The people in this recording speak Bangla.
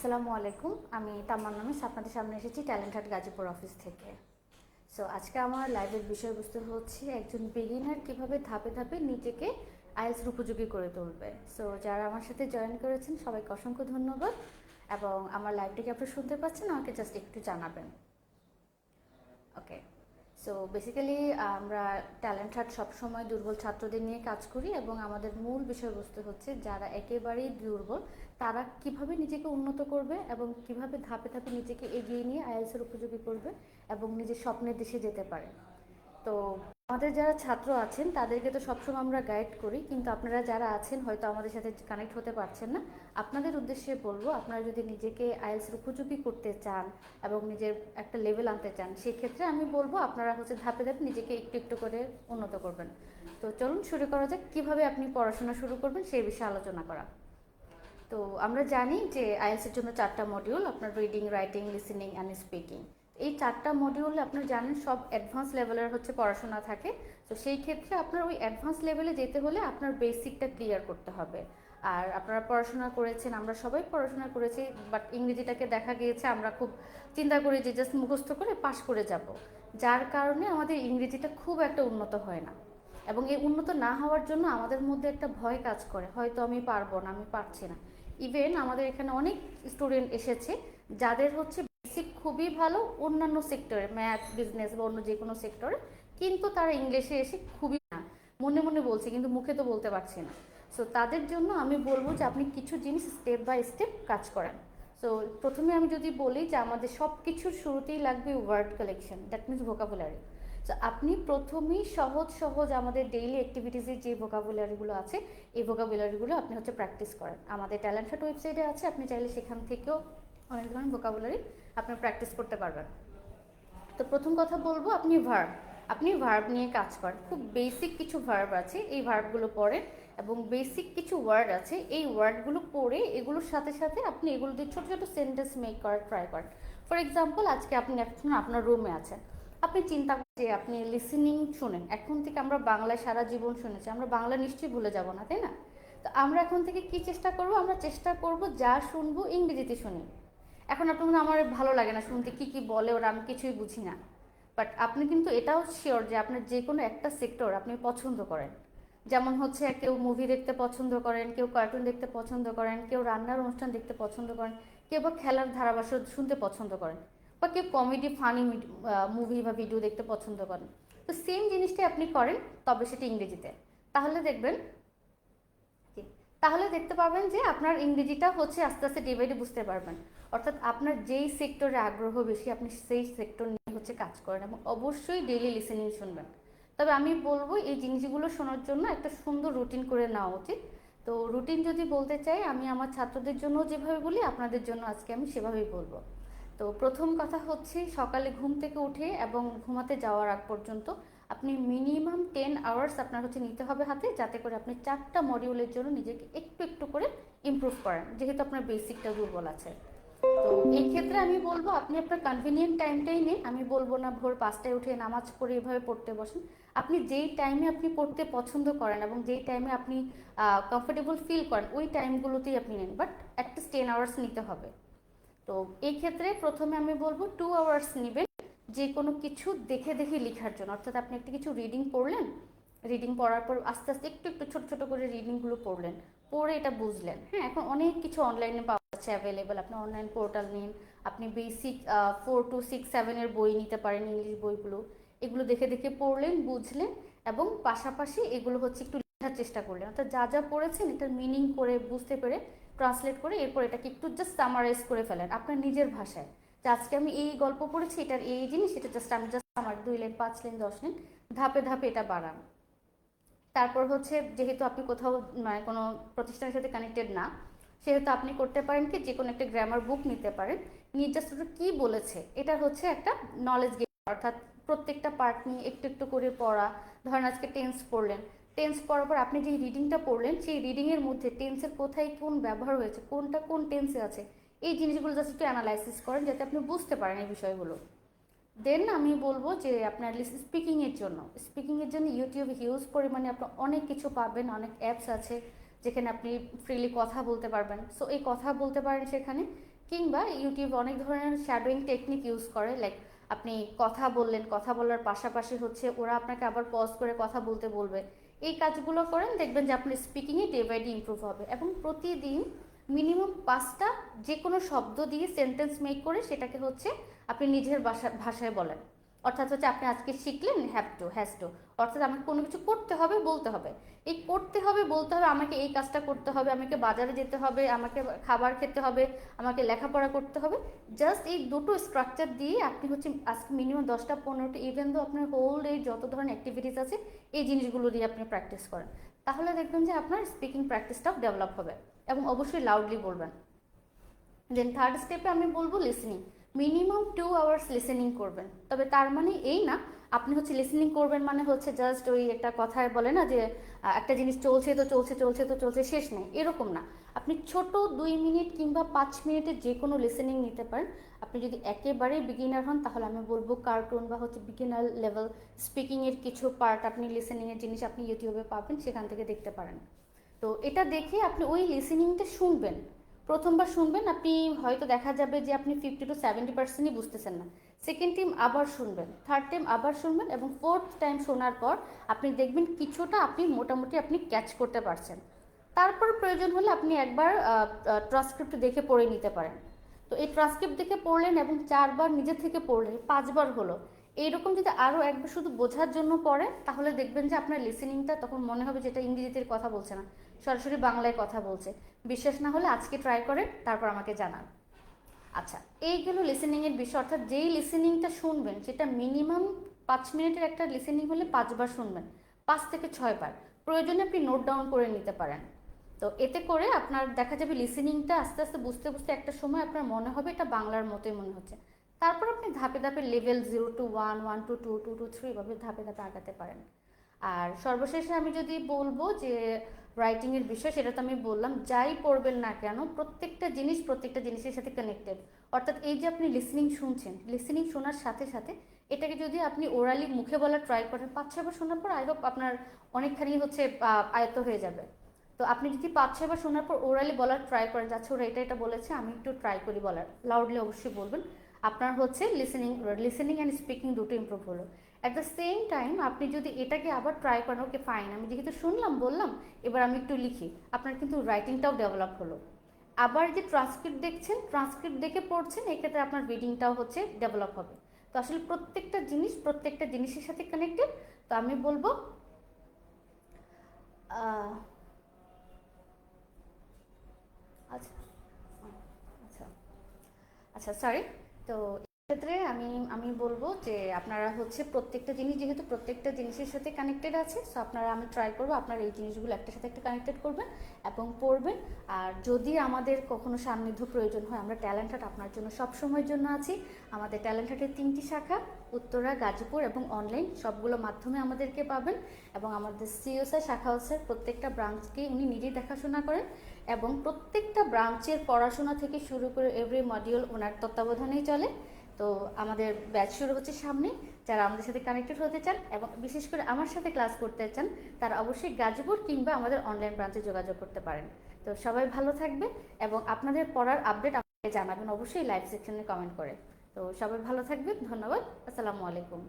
আসসালামু আলাইকুম। আমি তাম্মান নামিস আপনাদের সামনে এসেছি ট্যালেন্ট হাট গাজীপুর অফিস থেকে। সো আজকে আমার লাইভের বিষয়বস্তু হচ্ছে একজন বিগিনার কীভাবে ধাপে ধাপে নিজেকে আইএলস উপযোগী করে তুলবে। সো যারা আমার সাথে জয়েন করেছেন, সবাইকে অসংখ্য ধন্যবাদ। এবং আমার লাইভটিকে আপনি শুনতে পাচ্ছেন? আমাকে জাস্ট একটু জানাবেন। ওকে সো বেসিক্যালি আমরা ট্যালেন্ট হাট সবসময় দুর্বল ছাত্রদের নিয়ে কাজ করি এবং আমাদের মূল বিষয়বস্তু হচ্ছে যারা একেবারেই দুর্বল, তারা কীভাবে নিজেকে উন্নত করবে এবং কীভাবে ধাপে ধাপে নিজেকে এগিয়ে নিয়ে আইএলসের উপযোগী করবে এবং নিজের স্বপ্নের দেশে যেতে পারে। তো আমাদের যারা ছাত্র আছেন, তাদেরকে তো সবসময় আমরা গাইড করি। কিন্তু আপনারা যারা আছেন, হয়তো আমাদের সাথে কানেক্ট হতে পারছেন না। আপনাদের উদ্দেশ্যে বলব, আপনারা যদি নিজেকে আইএলসের উপযোগী করতে চান এবং নিজের একটা লেভেল আনতে চান, সেক্ষেত্রে আমি বলব, আপনারা হচ্ছে ধাপে ধাপে নিজেকে একটু একটু করে উন্নত করবেন। তো চলুন শুরু করা যাক, কীভাবে আপনি পড়াশোনা শুরু করবেন সেই বিষয়ে আলোচনা করা। তো আমরা জানি যে আইএলসের জন্য চারটা মডিউল আপনার reading writing listening and speaking এই চারটা মডিউল আপনার জানেন, সব অ্যাডভান্স লেভেলের হচ্ছে পড়াশোনা থাকে। তো সেই ক্ষেত্রে আপনার ওই অ্যাডভান্স লেভেলে যেতে হলে আপনার বেসিকটা ক্লিয়ার করতে হবে। আর আপনারা পড়াশোনা করেছেন, আমরা সবাই পড়াশোনা করেছি বাট ইংরেজিটাকে দেখা গিয়েছে, আমরা খুব চিন্তা করি যে জাস্ট মুখস্থ করে পাশ করে যাব। যার কারণে আমাদের ইংরেজিটা খুব একটা উন্নত হয় না। এবং এই উন্নত না হওয়ার জন্য আমাদের মধ্যে একটা ভয় কাজ করে, হয়তো আমি পারব না, আমি পারছি না। ইভেন আমাদের এখানে অনেক স্টুডেন্ট এসেছে, যাদের হচ্ছে বেসিক খুবই ভালো অন্যান্য সেক্টরে ম্যাথ বিজনেস বা অন্য যে কোনো সেক্টরে কিন্তু তারা ইংলিশে এসে খুবই না। মনে মনে বলছে, কিন্তু মুখে তো বলতে পারছি না। সো তাদের জন্য আমি বলব যে আপনি কিছু জিনিস স্টেপ বাই স্টেপ কাজ করেন। সো প্রথমে আমি যদি বলি যে আমাদের সব কিছুর শুরুতেই লাগবে word collection that means vocabulary so আপনি প্রথমেই সহজ সহজ আমাদের ডেইলি অ্যাক্টিভিটিসের যে ভোকাবুলারিগুলো আছে, এই ভোকাবুলারিগুলো আপনি হচ্ছে প্র্যাকটিস করেন। আমাদের ট্যালেন্ট হাট ওয়েবসাইটে আছে, আপনি চাইলে সেখান থেকেও অনেক ধরনের ভোকাবুলারি আপনি প্র্যাকটিস করতে পারবেন। তো প্রথম কথা বলব, আপনি ভার্ব আপনি ভার্ব নিয়ে কাজ করেন। খুব বেসিক কিছু ভার্ব আছে, এই ভার্বগুলো পড়েন এবং বেসিক কিছু ওয়ার্ড আছে, এই ওয়ার্ডগুলো পড়ে এগুলোর সাথে সাথে আপনি এগুলো দিয়ে ছোটো ছোটো সেন্টেন্স মেক করার ট্রাই করেন। ফর এক্সাম্পল আজকে আপনি এখন আপনার রুমে আছেন। আপনি চিন্তা যে আপনি লিসেনিং শুনেন। এখন থেকে আমরা বাংলায় সারা জীবন শুনেছি, আমরা বাংলা নিশ্চয়ই ভুলে যাব না, তাই না? তো আমরা এখন থেকে কি চেষ্টা করব? আমরা চেষ্টা করব যা শুনব ইংরেজিতে শুনি। এখন আপনার মনে আমার ভালো লাগে না শুনতে, কি কি বলে ওরা, আমি কিছুই বুঝি না। বাট আপনি কিন্তু এটাও শিওর যে আপনার যে কোনো একটা সেক্টর আপনি পছন্দ করেন। যেমন হচ্ছে কেউ মুভি দেখতে পছন্দ করেন, কেউ কার্টুন দেখতে পছন্দ করেন, কেউ রান্নার অনুষ্ঠান দেখতে পছন্দ করেন, কেউ বা খেলার ধারাভাষ্য শুনতে পছন্দ করেন, বা কেউ কমেডি ফানি মুভি বা ভিডিও দেখতে পছন্দ করেন। তো সেম জিনিসটাই আপনি করেন, তবে সেটা ইংরেজিতে। তাহলে দেখবেন তাহলে দেখতে পাবেন যে আপনার ইংরেজিটা হচ্ছে আস্তে আস্তে ডে বাই ডে বুঝতে পারবেন। অর্থাৎ আপনার যেই সেক্টরে আগ্রহ বেশি, আপনি সেই সেক্টর নিয়ে হচ্ছে কাজ করেন এবং অবশ্যই ডেইলি লিসেনিং শুনবেন। তবে আমি বলব, এই জিনিসগুলো শোনার জন্য একটা সুন্দর রুটিন করে নেওয়া উচিত। তো রুটিন যদি বলতে চাই, আমি আমার ছাত্রদের জন্য যেভাবে বলি, আপনাদের জন্য আজকে আমি সেভাবেই বলব। তো প্রথম কথা হচ্ছে, সকালে ঘুম থেকে উঠে এবং ঘুমাতে যাওয়ার আগ পর্যন্ত আপনি মিনিমাম টেন আওয়ার্স আপনার হচ্ছে নিতে হবে হাতে, যাতে করে আপনি চারটা মডিউলের জন্য নিজেকে একটু একটু করে ইমপ্রুভ করেন। যেহেতু আপনার বেসিকটা দুর্বল আছে। তো এই ক্ষেত্রে আমি বলব, আপনি আপনার কনভিনিয়েন্ট টাইমটাই নিন। আমি বলব না ভোর পাঁচটায় উঠে নামাজ পড়ে এভাবে পড়তে বসেন। আপনি যেই টাইমে আপনি পড়তে পছন্দ করেন এবং যেই টাইমে আপনি কমফোর্টেবল ফিল করেন, ওই টাইমগুলোতেই আপনি নেন। বাট অ্যাটলিস্ট টেন আওয়ার্স নিতে হবে। তো এই ক্ষেত্রে প্রথমে আমি বলব টু আওয়ার্স নেবেন যে কোনো কিছু দেখে দেখে লেখার জন্য। অর্থাৎ আপনি একটা কিছু রিডিং পড়লেন রিডিং পড়ার পর আস্তে আস্তে একটু একটু ছোট ছোট করে রিডিংগুলো পড়লেন। পড়ে এটা বুঝলেন। হ্যাঁ এখন অনেক কিছু অনলাইনে পাওয়া যাচ্ছে অ্যাভেলেবেল আপনি অনলাইন পোর্টাল নিন, আপনি বেসিক ফোর টু সিক্স সেভেনের বই নিতে পারেন, ইংলিশ বইগুলো। এগুলো দেখে দেখে পড়লেন, বুঝলেন এবং পাশাপাশি এগুলো হচ্ছে একটু লেখার চেষ্টা করলেন। অর্থাৎ যা যা পড়েছেন, এটার মিনিং করে, বুঝতে পেরে ট্রান্সলেট করে এরপর এটাকে একটু জাস্ট সামারাইজ করে ফেলেন আপনার নিজের ভাষায়। যে আজকে আমি এই গল্প পড়েছি, এটার এই জিনিস, এটা জাস্ট আমি জাস্ট আমার দুই লেন পাঁচ লেন দশ লেন ধাপে ধাপে এটা বাড়ান। তারপর হচ্ছে, যেহেতু আপনি কোথাও মানে কোনো প্রতিষ্ঠানের সাথে কানেক্টেড না সেহেতু আপনি করতে পারেন কি? যে কোনো একটা গ্রামার বুক নিতে পারেন। নিয়ে জাস্ট কী বলেছে? এটা হচ্ছে একটা নলেজ গেম অর্থাৎ প্রত্যেকটা পার্ট নিয়ে একটু একটু করে পড়া। ধরেন আজকে টেন্স পড়লেন। টেন্স পড়ার পর আপনি যে রিডিংটা পড়লেন, সেই রিডিংয়ের মধ্যে টেন্সের কোথায় কোন ব্যবহার হয়েছে, কোনটা কোন টেন্সে আছে, এই জিনিসগুলো জাস্ট একটু অ্যানালাইসিস করেন যাতে আপনি বুঝতে পারেন এই বিষয়গুলো। দেন আমি বলব যে আপনার স্পিকিংয়ের জন্য। স্পিকিংয়ের জন্য ইউটিউব হিউজ পরিমাণে আপনি অনেক কিছু পাবেন, অনেক অ্যাপস আছে। যেখানে আপনি ফ্রিলি কথা বলতে পারবেন। সো এই কথা বলতে পারেন সেখানে, কিংবা ইউটিউব অনেক ধরনের শ্যাডোয়িং টেকনিক ইউজ করে লাইক আপনি কথা বললেন, কথা বলার পাশাপাশি হচ্ছে ওরা আপনাকে আবার পজ করে কথা বলতে বলবে। এই কাজগুলো করেন, দেখবেন যে আপনার স্পিকিংয়ে ডে বাই ডে ইম্প্রুভ হবে এবং প্রতিদিন মিনিমাম পাঁচটা যে কোনো শব্দ দিয়ে সেন্টেন্স মেক করে সেটাকে হচ্ছে আপনি নিজের ভাষা ভাষায় বলেন। অর্থাৎ হচ্ছে আপনি আজকে শিখলেন হ্যাভ টু হ্যাজ টু অর্থাৎ আমাকে কোনো কিছু করতে হবে, বলতে হবে। এই করতে হবে, বলতে হবে, আমাকে এই কাজটা করতে হবে, আমাকে বাজারে যেতে হবে, আমাকে খাবার খেতে হবে, আমাকে লেখাপড়া করতে হবে। জাস্ট এই দুটো স্ট্রাকচার দিয়ে আপনি হচ্ছে আজকে মিনিমাম দশটা পনেরোটা ইভেন দো আপনার হোল ডে যত ধরনের অ্যাক্টিভিটিস আছে, এই জিনিসগুলো দিয়ে আপনি প্র্যাকটিস করেন। তাহলে দেখবেন যে আপনার স্পিকিং প্র্যাকটিসটাও ডেভেলপ হবে এবং অবশ্যই লাউডলি বলবেন। দেন থার্ড স্টেপে আমি বলব listening minimum two hours listening করবেন। তবে তার মানে এই না, আপনি হচ্ছে লিসেনিং করবেন মানে হচ্ছে জাস্ট ওই একটা কথায় বলে না যে একটা জিনিস চলছে তো চলছে চলছে তো চলছে, শেষ নেই। এরকম না। আপনি ছোট দুই মিনিট কিংবা পাঁচ মিনিটের যে কোনো লিসেনিং নিতে পারেন। আপনি যদি একেবারে বিগিনার হন, তাহলে আমি বলব কার্টুন বা হচ্ছে বিগিনার লেভেল স্পিকিংয়ের কিছু পার্ট আপনি লিসেনিংয়ের জিনিস আপনি ইউটিউবে পাবেন, সেখান থেকে দেখতে পারেন। তো এটা দেখে আপনি ওই লিসেনিংটা শুনবেন। প্রথমবার শুনবেন, আপনি হয়তো দেখা যাবে যে আপনি ফিফটি টু সেভেন্টি পার্সেন্টই বুঝতেছেন না। সেকেন্ড টাইম আবার শুনবেন থার্ড টাইম আবার শুনবেন এবং ফোর্থ টাইম শোনার পর আপনি দেখবেন কিছুটা আপনি মোটামুটি আপনি ক্যাচ করতে পারছেন। তারপর প্রয়োজন হলে আপনি একবার ট্রান্সক্রিপ্ট দেখে পড়ে নিতে পারেন। তো এই ট্রান্সক্রিপ্ট দেখে পড়লেন এবং চারবার নিজে থেকে পড়লেন, পাঁচবার হলো। এইরকম যদি আরও একবার শুধু বোঝার জন্য পড়ে, তাহলে দেখবেন যে আপনার লিসেনিংটা তখন মনে হবে যেটা ইংরেজিতে কথা বলছে না, সরাসরি বাংলায় কথা বলছে। বিশ্বাস না হলে আজকে ট্রাই করেন, তারপর আমাকে জানান। আচ্ছা এইগুলো লিসেনিংয়ের বিষয়, অর্থাৎ যেই লিসেনিংটা শুনবেন, সেটা মিনিমাম পাঁচ মিনিটের একটা লিসেনিং হলে পাঁচবার শুনবেন, পাঁচ থেকে ছয়বার প্রয়োজনে আপনি নোট ডাউন করে নিতে পারেন। তো এতে করে আপনার দেখা যাবে লিসেনিংটা আস্তে আস্তে বুঝতে বুঝতে একটা সময় আপনার মনে হবে, এটা বাংলার মতোই মনে হচ্ছে। তারপর আপনি ধাপে ধাপে level zero to one one to two two two to এভাবে ধাপে ধাপে আগাতে পারেন। আর সর্বশেষে আমি যদি বলব যে রাইটিংয়ের বিষয়, সেটা তো আমি বললাম, যাই পড়বেন না কেন, প্রত্যেকটা জিনিস প্রত্যেকটা জিনিসের সাথে কানেক্টেড অর্থাৎ এই যে আপনি লিসনিং শুনছেন লিসনিং শোনার সাথে সাথে এটাকে যদি আপনি ওরালি মুখে বলা ট্রাই করেন, পাঁচ ছয়বার শোনার পর আই হোপ আপনার অনেকখানি হচ্ছে আয়ত্ত হয়ে যাবে। তো আপনি যদি পাঁচ ছয়বার শোনার পর ওরালি বলার ট্রাই করেন যাচ্ছে ওরা এটা এটা বলেছে, আমি একটু ট্রাই করি বলার। লাউডলি অবশ্যই বলবেন। আপনার হচ্ছে লিসেনিং লিসেনিং অ্যান্ড স্পিকিং দুটো ইমপ্রুভ হলো। অ্যাট দ্য সেম টাইম আপনি যদি এটাকে আবার ট্রাই করেন ওকে ফাইন আমি যেহেতু শুনলাম, বললাম, এবার আমি একটু লিখি। আপনার কিন্তু রাইটিংটাও ডেভেলপ হলো। আবার যে ট্রান্সক্রিপ্ট দেখছেন ট্রান্সক্রিপ্ট দেখে পড়ছেন, এক্ষেত্রে আপনার রিডিংটাও হচ্ছে ডেভেলপ হবে। তো আসলে প্রত্যেকটা জিনিস, প্রত্যেকটা জিনিসের সাথে কানেক্টেড তো আমি বলব আচ্ছা আচ্ছা আচ্ছা সরি তো ক্ষেত্রে আমি আমি বলব যে আপনারা হচ্ছে প্রত্যেকটা জিনিস, যেহেতু প্রত্যেকটা জিনিসের সাথে কানেক্টেড আছে সো আপনারা আমি ট্রাই করব, আপনারা এই জিনিসগুলো একটা সাথে একটা কানেক্টেড করবেন এবং পড়বেন। আর যদি আমাদের কখনো সান্নিধ্য প্রয়োজন হয়, আমরা ট্যালেন্ট হাট আপনার জন্য সব সময়ের জন্য আছি। আমাদের ট্যালেন্ট হাটের তিনটি শাখা, উত্তরা, গাজীপুর এবং অনলাইন সবগুলো মাধ্যমে আমাদেরকে পাবেন এবং আমাদের সিওসআই শাখা হচ্ছে প্রত্যেকটা ব্রাঞ্চকে উনি নিজেই দেখাশোনা করেন এবং প্রত্যেকটা ব্রাঞ্চের পড়াশোনা থেকে শুরু করে এভরি মডিউল ওনার তত্ত্বাবধানেই চলে। তো আমাদের ব্যাচ শুরু হচ্ছে সামনে। যারা আমাদের সাথে কানেক্টেড হতে চান এবং বিশেষ করে আমার সাথে ক্লাস করতে চান, তারা অবশ্যই গাজীপুর কিংবা আমাদের অনলাইন ব্রাঞ্চে যোগাযোগ করতে পারেন। তো সবাই ভালো থাকবে এবং আপনাদের পড়ার আপডেট আমাকে জানাবেন অবশ্যই লাইভ সেকশনে কমেন্ট করে। তো সবাই ভালো থাকবে ধন্যবাদ, আসসালামু আলাইকুম।